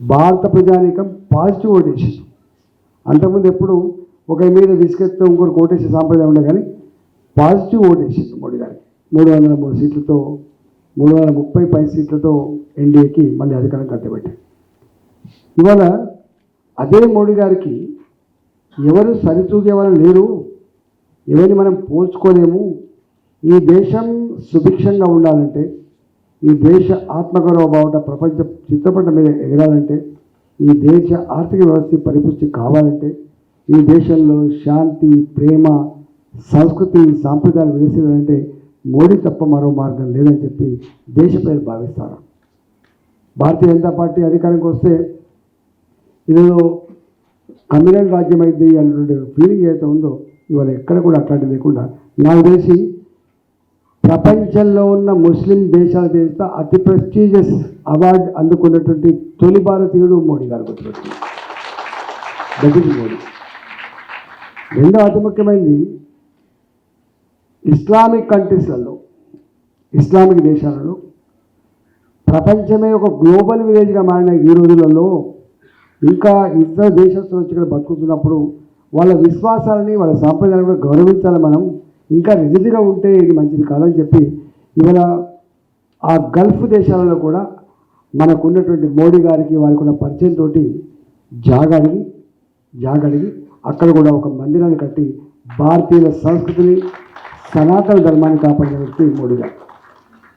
భారత ప్రజానీకం పాజిటివ్ ఓటేసింది అంతకుముందు ఎప్పుడు ఒకరి మీద విసుకెత్తే ఇంకొకరు ఓటేసే సాంప్రదాయం ఉండే కానీ పాజిటివ్ ఓటేసింది మోడీ గారికి. మూడు వందల మూడు సీట్లతో మూడు వందల ముప్పై పై సీట్లతో ఎన్డీఏకి మళ్ళీ అధికారం కట్టబెట్టారు. ఇవాళ అదే మోడీ గారికి ఎవరు సరితూగే లేరు ఎవరిని మనం పోల్చుకోలేము ఈ దేశం సుభిక్షంగా ఉండాలంటే ఈ దేశ ఆత్మగౌరవ బావుట ప్రపంచ చిత్రపటం మీద ఎగరాలంటే ఈ దేశ ఆర్థిక వ్యవస్థ పరిపుష్టి కావాలంటే ఈ దేశంలో శాంతి ప్రేమ సంస్కృతి సాంప్రదాయాలు విలిసిందంటే మోడీ తప్ప మరో మార్గం లేదని చెప్పి దేశ ప్రజలు భావిస్తారు. భారతీయ జనతా పార్టీ అధికారానికి వస్తే ఇదేదో కమ్యూనల్ రాజ్యం అయింది అనేటువంటి ఫీలింగ్ ఏదైతే ఉందో ఇవాళ ఎక్కడ కూడా అట్లాంటిది లేకుండా నాకు తెలిసి ప్రపంచంలో ఉన్న ముస్లిం దేశాల దేశ అతి ప్రెస్టీజియస్ అవార్డు అందుకున్నటువంటి తొలి భారతీయుడు మోడీ గారు గుర్తుపెట్టి మోడీ. రెండో అతి ముఖ్యమైనది ఇస్లామిక్ కంట్రీస్లలో ఇస్లామిక్ దేశాలలో ప్రపంచమే ఒక గ్లోబల్ విలేజ్గా మారిన ఈ రోజులలో ఇంకా ఇతర దేశస్తులు వచ్చి ఇక్కడ బతుకుతున్నప్పుడు వాళ్ళ విశ్వాసాలని వాళ్ళ సాంప్రదాయాలను కూడా గౌరవించాలి మనం. ఇంకా రిజిడ్గా ఉంటే ఇది మంచిది కాదని చెప్పి ఇవాళ ఆ గల్ఫ్ దేశాలలో కూడా మనకున్నటువంటి మోడీ గారికి వారికి ఉన్న పరిచయం తోటి జాగడిగి జాగడిగి అక్కడ కూడా ఒక మందిరాన్ని కట్టి భారతీయుల సంస్కృతిని సనాతన ధర్మాన్ని కాపాడిన వ్యక్తి మోడీ గారు.